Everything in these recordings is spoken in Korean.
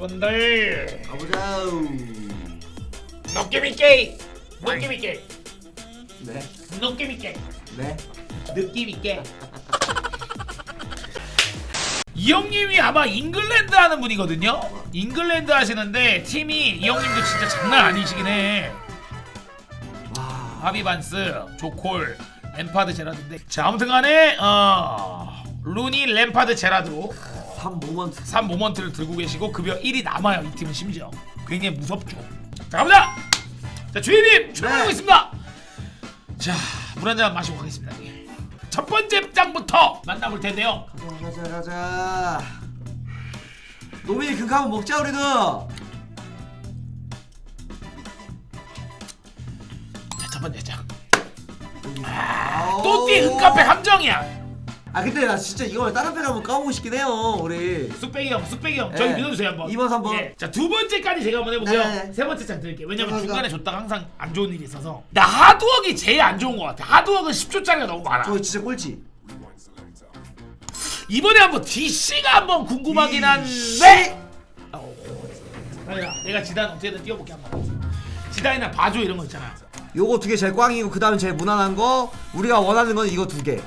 여러분들 가보자. 느낌 있게 느낌 있게 네. 느낌 있게 네. 느낌 있게 이 형님이 아마 잉글랜드 하는 분이거든요. 잉글랜드 하시는데 팀이 이 형님도 진짜 장난 아니시긴 해. 와. 하비반스, 조콜, 램파드 제라드인데 자 아무튼간에 어 루니, 램파드 제라드로 3 모먼트. 3 모먼트를 들고 계시고 급여 1이 남아요 이 팀은 심지어 굉장히 무섭죠 자 가보자 자 주인님 출발하고 네. 있습니다 자물 한잔 마시고 가겠습니다 예. 첫 번째 장부터 만나볼 텐데요 가자 가자 가자. 노민이 그거 한번 먹자 우리도. 자 첫 번째 장 아우. 또띠 은카페 함정이야 아 근데 나 진짜 이거 다른 편 한번 까보고 싶긴 해요 우리. 쑥배기 형 쑥배기 형 저희 네. 믿어주세요 한번 이번, 삼번. 예. 자 두 번째까지 제가 한번 해볼게요 네. 세 번째 장 드릴게요 왜냐면 감사합니다. 중간에 줬다가 항상 안 좋은 일이 있어서 나 하드웍이 제일 안 좋은 것 같아 하드웍은 10초짜리가 너무 많아 저 진짜 꼴찌. 이번에 한번 DC가 한번 궁금하긴 이 한데 아니야 내가 지단 어떻게든 띄워볼게 한번 지단이나 바조 이런 거 있잖아 요거 두 개 제일 꽝이고 그 다음에 제일 무난한 거 우리가 원하는 건 이거 두 개.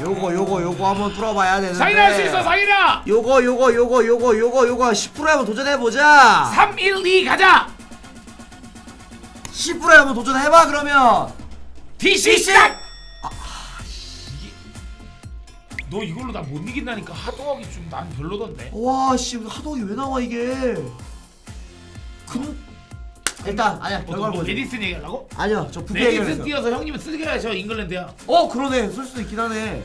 요거 요거 요거 한번 뚫어봐야 되는데. 상인아 할 수 있어 상인아! 요거 요거 요거 요거 요거 요거 10%에 한번 도전해보자. 3, 1, 2 가자! 10%에 한번 도전해봐 그러면. DC! 시작! 이게- 너 이걸로 나 못 이긴다니까 하드웍이 좀난 별로던데? 와씨 하도이 왜 나와 이게? 금 일단 아니야 뭐, 결과를 뭐 보자 메디슨 얘기하려고? 아니야 저 부패 메디슨 얘기를 뛰어서 형님은 쓰게 해야죠 잉글랜드야. 어 그러네. 쓸 수도 있긴 하네.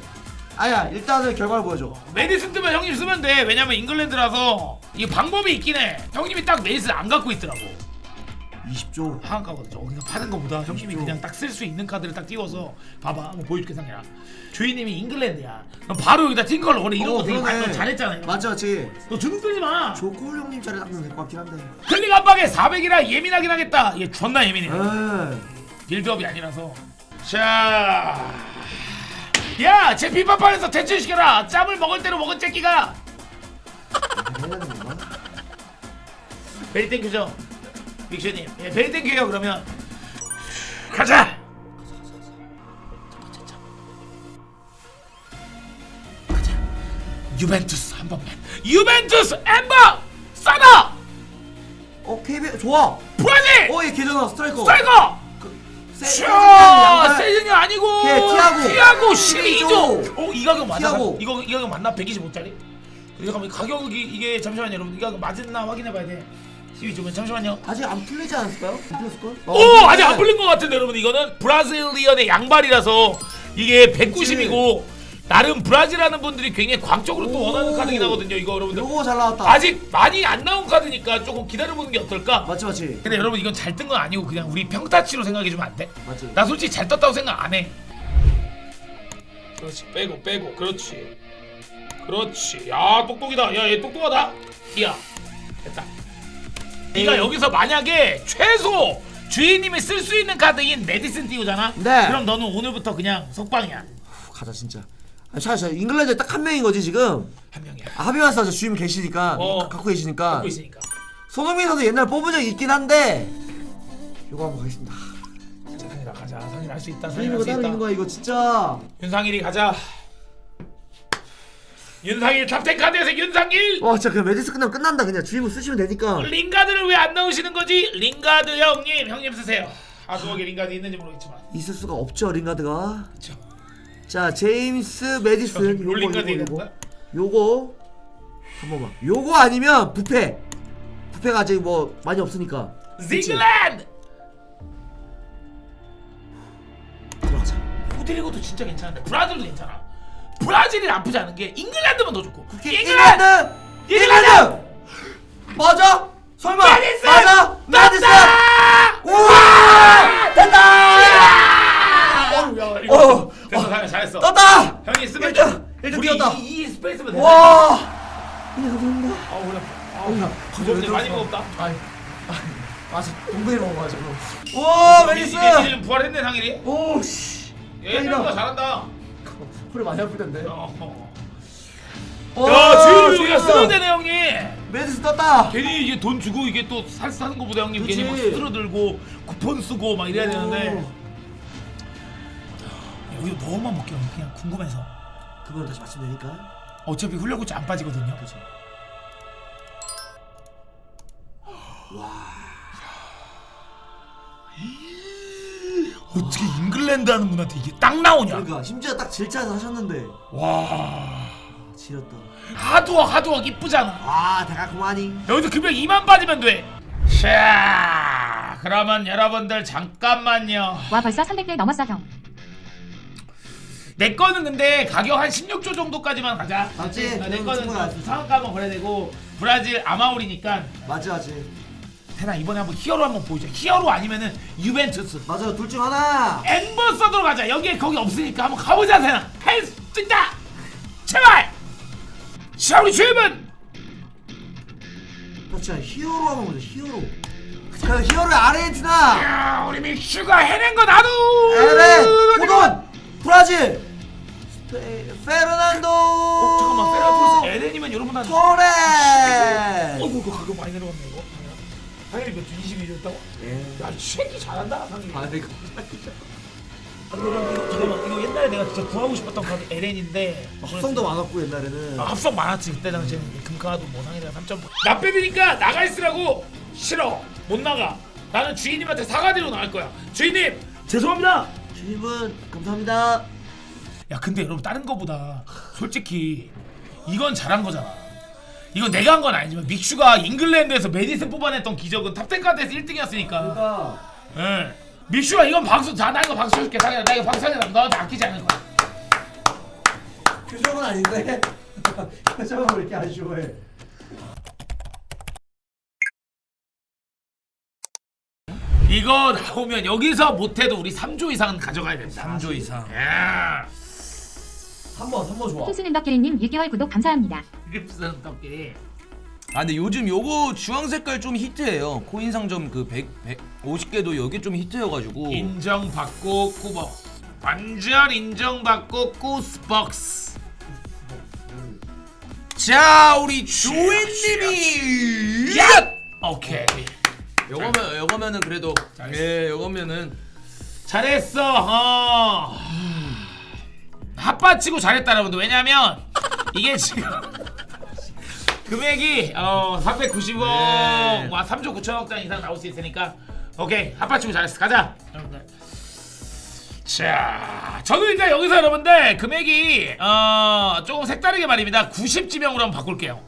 아니야 일단은 결과를 보여줘. 메디슨 뜨면 형님 쓰면 돼. 왜냐면 잉글랜드라서 이 방법이 있긴 해. 형님이 딱 메디슨 안 갖고 있더라고 20조 하한가거든요. 우리가 파는 것보다 형님이. 그냥 딱 쓸 수 있는 카드를 딱 띄워서 봐봐 한번 보여줄게 상이야. 주인님이 잉글랜드야. 그럼 바로 여기다 틴걸 원래 이런 거 되게 너 잘했잖아. 맞지 너 주눅 들지 마. 조콜 형님 자리 될것 같긴 한데 클릭 한 방에 400이라 예민하긴 하겠다. 얘 존나 예민해. 에이 빌드업이 아니라서. 자. 야, 제 비판판에서 대출시켜라. 짬을 먹을 대로 먹은 건가? 베리 땡큐죠. 빅쇼님. 예, 베리 땡큐요 그러면. 가자. 가자. 유벤투스 한 번만. 유벤투스 엠버 싸다. 어 KB 좋아 브라질 어얘 계잖아 스트라이커 스트라이커. 세- 슈 양발. 세진이 아니고 걔 티아고. 티아고 12조. 12조. 어, 이 가격 맞아? 티아고. 이거 이 가격 맞나? 125짜리? 잠깐만 가격이 이게 잠시만요 여러분 이 가격 맞나 확인해 봐야 돼. 12조면 잠시만요. 아직 안 풀리지 않았을까요? 안 풀렸을걸? 오 아직 안 풀린 것 같은데 여러분. 이거는 브라질리언의 양발이라서 이게 190이고 나름 브라질 하는 분들이 굉장히 광적으로 또 오. 원하는 카드긴 하거든요 이거 여러분들. 요거 잘 나왔다. 아직 많이 안 나온 카드니까 조금 기다려보는 게 어떨까? 맞지 맞지. 근데 여러분 이건 잘 뜬 건 아니고 그냥 우리 평타치로 생각해주면 안 돼? 맞지. 나 솔직히 잘 떴다고 생각 안 해. 그렇지 빼고 빼고. 그렇지. 그렇지. 야 똑똑이다. 야 얘 똑똑하다. 야. 됐다 네가. 여기서 만약에 최소 주인님이 쓸 수 있는 카드인 메디슨 띄우잖아? 네. 그럼 너는 오늘부터 그냥 속방이야. 후, 가자 진짜. 아, 자, 자, 잉글랜드에 딱 한 명인 거지 지금? 한 명이야. 아, 하비마스 저 주임 계시니까. 어. 갖고 계시니까. 갖고 있으니까. 손흥민 선수 옛날 뽑은 적 있긴 한데. 요거 한번 가겠습니다. 자, 상이라 가자. 상이라 할수 있다. 손흥민 할수 있는 있다 이거 진짜. 윤상일이 가자 윤상일 탑텐 카드에서 윤상일 와 진짜 그 메디스 끝나면 끝난다 그냥 주임을 쓰시면 되니까 링가드를 왜 안 넣으시는 거지? 링가드 형님, 형님 쓰세요. 아수옥에 링가드 있는지 모르겠지만. 있을 수가 없죠 링가드가 그쵸. 자 제임스 메디슨 롤 링가드 요거 있는 요거 거야? 요거 한 번만 요거 아니면 부패 부패가 아직 뭐 많이 없으니까 그치? 징글랜드! 들어가자 포드리고도 진짜 괜찮은데 브라질도 괜찮아. 브라질이 나쁘지 않은 게 잉글랜드만 더 좋고. 잉글랜드 잉글랜드! 맞아 설마 메디슨! 맞아 메디슨! 우와 됐다 야, 이거 어. 됐어, 상현 잘했어. 떴다 형이 쓰면 일단, 일단 우리 뛰었다. 이, 이 스페이스면 돼. 와 그냥 감사합니다 아우, 그래. 어이야, 아우, 왜 무겁네. 많이? 무겁다. 아이 아 진짜 동백이 먹어가지고 와 메디슨 이제 좀 부활했네, 상일이. 오씨 얘들보다 잘한다. 허리 많이 아플 텐데 어. 와, 야, 주인이 우리가. 쓰면 되네, 형님. 메디스 떴다. 괜히 이게 돈 주고 이게 또 살 사는 거보다 형님 그치. 괜히 막 스스로 들고 쿠폰 쓰고 막 이래야 되는데 여기 너무만 볼게요 그냥 궁금해서 그건 다시 맞추면 되니까. 어차피 훈련고치 안 빠지거든요 그렇죠. 어떻게 잉글랜드 하는 분한테 이게 딱 나오냐 그러니까 심지어 딱 질차에서 하셨는데 와 지렸다. 하드워크 하드워크 이쁘잖아 아 그만이. 여기서 금액 2만 빠지면 돼. 자, 그러면 여러분들 잠깐만요. 와 벌써 300개 넘었어 형. 내 거는 근데 가격 한 16조 정도까지만 가자. 맞지? 내 그건 거는 충분하지. 상한가 한번 그래야 되고 브라질 아마울이니까 맞지 맞지. 태나 이번에 한번 히어로 한번 보이자. 히어로 아니면은 유벤투스. 맞아 둘중 하나. 엠버서더로 가자. 여기에 거기 없으니까 한번 가보자 태나. 할 수 있다. 제발. 자 우리 주임은 나 진짜 히어로 하면 보자 히어로. 그 히어로의 아르헨티나. 야 우리 민슈가 해낸 거 나도. 에레 호돈 브라질. 페, 페르난도. 어, 잠깐만 페라토스 에덴이면 여러분 한 토레. 어이구 이거 가격 많이 내려갔네 이거 당연히 몇주 22줬다고? 예. 야이 새끼 잘한다 상이 아 이거. 잠깐만 이거 옛날에 내가 진짜 구하고 싶었던 카드 에렌인데 합성도 많았고 옛날에는. 아, 합성 많았지 그때 당시에는 금카도 뭐 상이랑 3.9나 빼드니까 나가 있으라고 싫어 못 나가 나는 주인님한테 사과드리고 나갈 거야 주인님 죄송합니다 주임은 감사합니다. 야 근데 여러분 다른 거보다 솔직히 이건 잘한 거잖아 이건 내가 한 건 아니지만 믹슈가 잉글랜드에서 메디슨 뽑아냈던 기적은 탑10 카드에서 1등이었으니까 그러니까 예. 미슈가 이건 박수 자, 나 이거 박수 줄게 상현아 나 이거 박수 상현아 너한테 아끼지 않을 거야 표정은 아닌데. 표정은 왜 이렇게 아쉬워해? 이거 나오면 여기서 못해도 우리 3조 이상은 가져가야 된다 3조 이상. 야 3번 3번 좋아. 킹스는 덕기리님 6개월 구독 감사합니다. 립스는 떡끼리 아 근데 요즘 요거 주황 색깔 좀 히트해요. 코인 상점 그 100, 150개도 여기 좀 히트여가지고. 인정받고 꾸벅 완전 인정받고 꾸스벅스 자 우리 조인님이 야! 오케이 요거면 요거면은 그래도 잘했어. 예 요거면은 잘했어 어 핫바치고 잘했다 여러분들. 왜냐면 이게 지금 금액이 어 390억 네. 와 3조 9천억 장 이상 나올 수 있으니까. 오케이. 핫바치고 잘했어. 가자. 여러분들 자 저는 일단 여기서 여러분들 금액이 어 조금 색다르게 말입니다. 90지명으로 한번 바꿀게요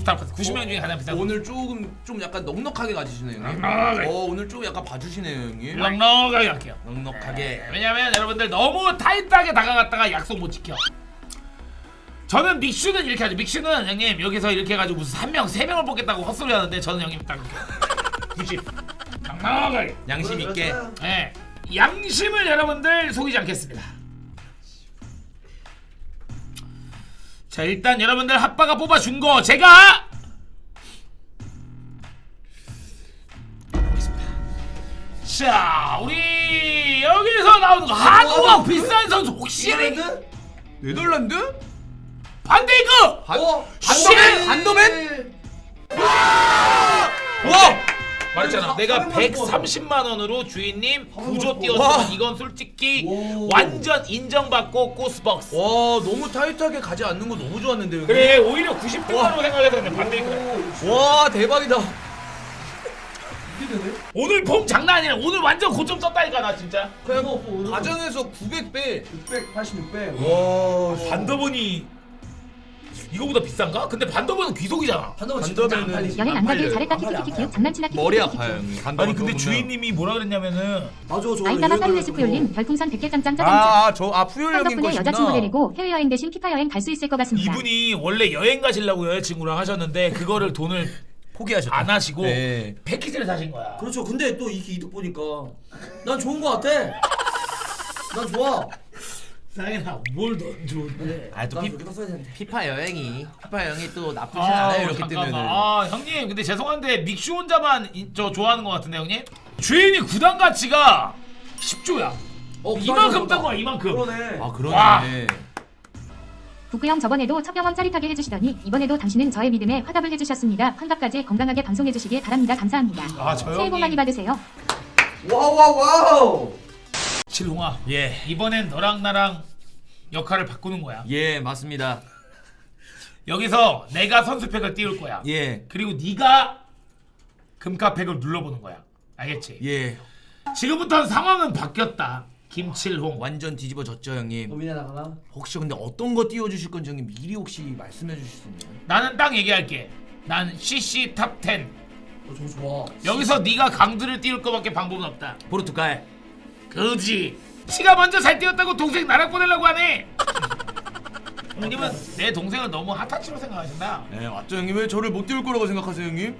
90 90명 중에 가장 비싼 거 오늘 조금 좀 약간 넉넉하게 가지시네요 형님. 넉넉하게. 어 오늘 좀 약간 봐주시네요 형님. 넉넉하게 할게요 넉넉하게. 왜냐면 여러분들 너무 타이트하게 다가갔다가 약속 못 지켜. 저는 믹슈는 이렇게 하죠. 믹슈는 형님 여기서 이렇게 해가지고 무슨 한 명, 세 명을 뽑겠다고 헛소리 하는데 저는 형님 딱 이렇게 90 넉넉하게. 양심 있게. 예. 양심을 여러분들 속이지 않겠습니다. 자 일단 여러분들 핫바가 뽑아준 거 제가. 자 우리 여기서 나오는 거 한국 비싼 선수 혹시 이레드? 네덜란드? 반데이크 어? 쉣! 반도맨? 와 말했잖아 사- 내가 사백만 130만 원으로 주인님 구조 와. 띄웠으면 이건 솔직히 오. 완전 인정받고 꼬스벅스 와 너무 타이트하게 가지 않는 거 너무 좋았는데 형님. 그래 오히려 90등으로 생각해서 근데 반대니까 와 대박이다. 이게 되네? 오늘 폼 장난 아니라 오늘 완전 고점 떴다니까 나 진짜 그냥 이거 오늘 가정에서 900배. 680, 600. 와. 반더번이 이거보다 비싼가? 근데 반더번은 귀속이잖아 반도면 반도면은 여행 안 가길. 잘했다 키키키키 팔려. 장난치나 키키키키 머리 아파요 형님. 아니 근데 주인님이 뭐라 그랬냐면은 맞아 저 아이따마 여행 파리레스프올님 별풍선 100개 짱짱 짜장짱 아저아 푸열 형 형님 덕분에. 여자친구 데리고 해외여행 대신 피파 여행 갈 수 있을 것 같습니다. 이분이 원래 여행 가시려고 여자친구랑 하셨는데 그거를 돈을 포기하셨다. 안 하시고 네. 패키지를 사신 거야 그렇죠. 근데 또 이렇게 이득 보니까 난 좋은 거 같아. 난 좋아. 사인아 뭘넌 좋은데 아또 되는데. 피파 여행이 피파 여행이 또 나쁘진 아, 않아요 이렇게. 뜨면은. 아 형님 근데 죄송한데 믹슈 혼자만 이- 저 좋아하는 것 같은데 형님 주인이 구단 가치가 10조야 어, 이만큼. 뜬 거야 이만큼 그러네. 아 와. 그러네. 북구 형 저번에도 첫 경험 짜릿하게 해주시더니 이번에도 당신은 저의 믿음에 화답을 해주셨습니다. 환갑까지 건강하게 방송해주시길 바랍니다. 감사합니다. 아, 저 새해 복 많이 형님. 받으세요. 와우 와우 와우. 칠홍아. 예. 이번엔 너랑 나랑 역할을 바꾸는 거야. 예, 맞습니다. 여기서 내가 선수팩을 띄울 거야. 예. 그리고 네가 금카팩을 눌러보는 거야. 알겠지? 예. 지금부터는 상황은 바뀌었다. 김칠홍. 완전 뒤집어졌죠, 형님. 고민해 나가나? 혹시 근데 어떤 거 띄워 주실 건지 형님 미리 혹시 말씀해 주실 수 있나요? 나는 딱 얘기할게. 난 CC 탑 10. 어, 저거 좋아. 여기서 네가 강두를 띄울 거밖에 방법은 없다. 포르투갈. 그지. 지가 먼저 잘 뛰었다고 동생 나락 보내려고 하네. 형님은 내 동생을 너무 핫타치로 생각하신다. 네, 맞죠, 형님. 왜 저를 못 띄울 거라고 생각하세요, 형님?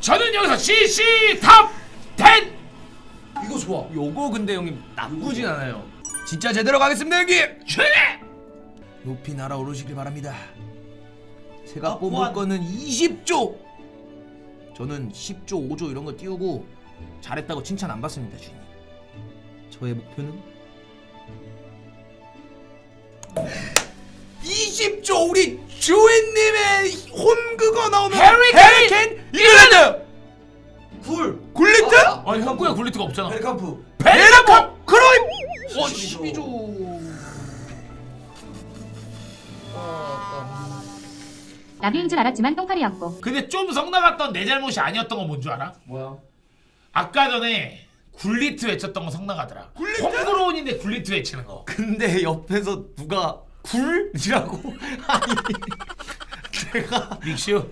저는 여기서 CC 탑 10. 이거 좋아. 요거 근데 형님 나쁘진 않아요. 진짜 제대로 가겠습니다, 형님. 최. 높이 날아오르시길 바랍니다. 제가 어, 뽑을 보안. 거는 20조. 저는 10조, 5조 이런 거 띄우고 잘했다고 칭찬 안 받습니다, 주인님. 저의 목표는 20조 우리 주인님의 홈 그거 나오면 해리 케인! 잉글랜드 굴. 굴리트 아, 아니 한국에 굴리트가 없잖아. 벨캄프. 베르캄. 크로이 어 12조. 12조 나비인 줄 알았지만 똥파리였고 근데 좀 성나갔던 내 잘못이 아니었던 건 뭔 줄 알아? 뭐야? 아까 전에 굴리트 외쳤던 거 성나가더라. 굴리트? 홈그로운인데 굴리트 외치는 거. 근데 옆에서 누가 굴이라고 아니 제가 믹슈.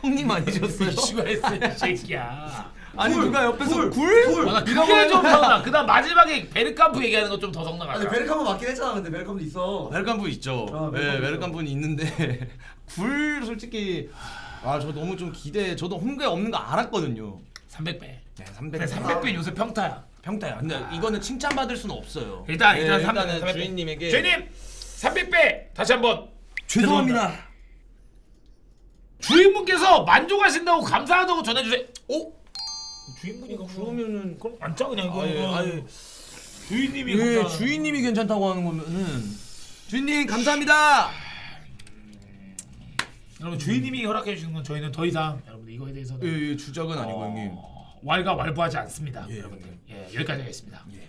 형님 아니셨어요? 믹슈가 했어 이 새끼야. 아니 굴, 누가 옆에서 굴, 굴? 굴. 아, 나 그게 거 좀. 성나. 그다음 마지막에 베르캄프 얘기하는 거 좀 더 아니 성나가더라. 벨캄프 맞긴 했잖아. 근데 벨캄프 있어. 웰컴분 있죠. 아, 네, 웰컴분 웰컴분 있는데 굴 솔직히 아 저 너무 좀 기대. 저도 홈그에 없는 거 알았거든요. 300배. 네, 근데 300. 300배 요새 평타야. 평타야. 근데 이거는 칭찬 받을 수는 없어요. 일단 네, 일단 일단은 300배. 주인님에게 주인님 300배 다시 한번 죄송합니다. 주인분께서 만족하신다고 감사하다고 전해주세요. 어? 주인분이가 그러면은 그럼 안짜 그냥 이거. 아예 아예 주인님이 예, 감사. 주인님이 괜찮다고 하는 거면은 주인님 감사합니다. 여러분 주인님이 허락해 주시는 건 저희는 더 이상 여러분들 이거에 대해서는 예, 예 주작은 아니고 형님. 어, 왈가왈부하지 않습니다. 예, 여러분들. 예, 여기까지 하겠습니다. 예.